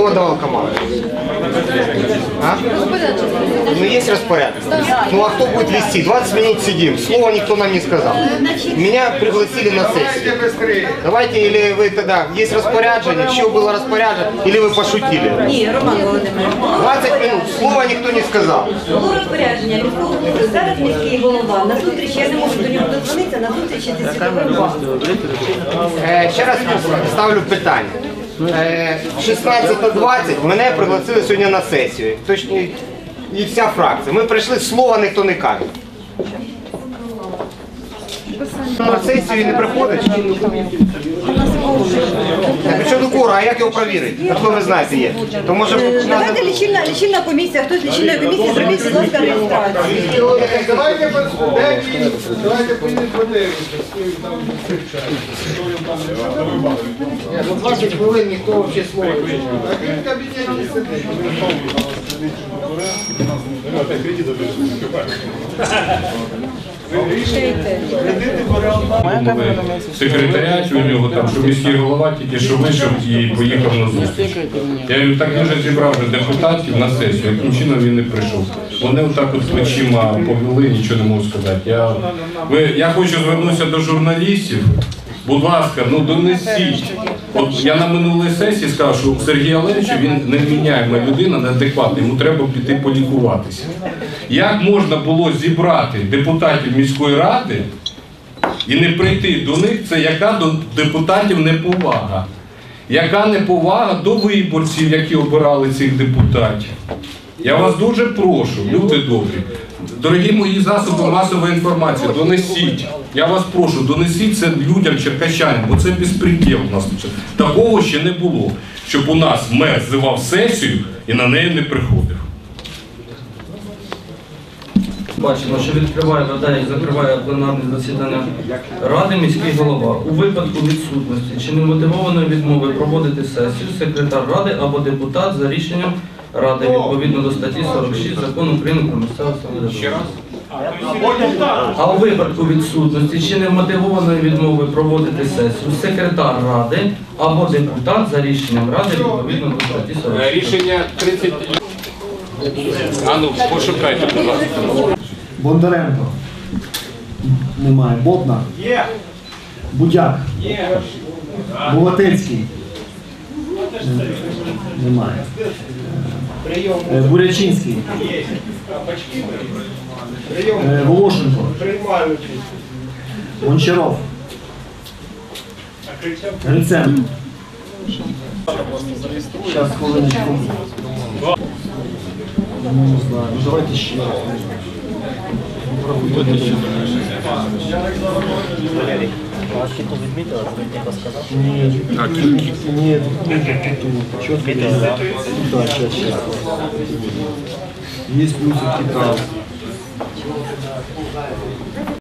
Кто отдавал команду? А? Ну есть распорядок. Ну а кто будет вести? 20 минут сидим, слова никто нам не сказал. Меня пригласили на сессию. Давайте, или вы тогда, есть распоряджение, что было распоряджение, или вы пошутили? Ні, Роман Володимирович. 20 минут, слова никто не сказал. Було розпорядження міського голови. Зараз міський голова. На зустріч я не можу до нього дозвонитися, на зустрічі зі світовим банком. Е, Ще раз ставлю питання. Е, 16.20 мене пригласили сьогодні на сесію. Точні, і вся фракція. Ми прийшли, слова ніхто не каже. На сесію не приходить? Так, при кура, а як його перевірити? Хто ви знаєте є? То може Давайте лічильна, лічильна комісія, хтось з лічильної комісії зробіть, будь ласка, реєстрацію. Давайте без- де? Давайте поїдемо подивимося, скільки там Ні, ну 20 хвилин ніхто взагалі слова не чує. А він в кабінеті сидить. Секретаріаті у нього там, що міський голова тільки що вийшов і поїхав на зустріч. Я говорю, так дуже зібрав вже депутатів на сесію, яким чином він не прийшов. Вони отак от плечима повели, нічого не можу сказати. Я, ви, я хочу звернутися до журналістів. Будь ласка, ну донесіть. От я на минулій сесії сказав, що Сергій Олегович, він невміняєма людина, неадекватна, йому треба піти полікуватися. Як можна було зібрати депутатів міської ради і не прийти до них, це яка до депутатів неповага. Яка неповага до виборців, які обирали цих депутатів. Я вас дуже прошу, люди добрі, дорогі мої засоби масової інформації, донесіть. Я вас прошу, донесіть це людям черкащанам, бо це безпреділ у нас. Такого ще не було, щоб у нас мер зивав сесію і на неї не приходив. Бачимо, що відкриває вода і закриває пленарне засідання Ради міський голова. У випадку відсутності чи немотивованої відмови проводити сесію секретар Ради або депутат за рішенням Ради відповідно до статті 46 Закону України про місцеве самоврядування. А у випадку відсутності чи немотивованої відмови проводити сесію секретар Ради або депутат за рішенням Ради відповідно до статті 46. Рішення 30... А ну, пошукайте, будь ласка. Бондаренко. Немає. Ботна. Є. Будяк. Булатинський. Немає. Е, Бурячинський. Е, Волошенко. Гончаров. Гриценко. Зараз хвилиночку. Ну, не знаю. Ну, давайте ще раз. Киту Дмитрий, а сказал? Нет, нет, нет, Киту. Четко, да. Да, сейчас, сейчас. Есть плюсы Кита.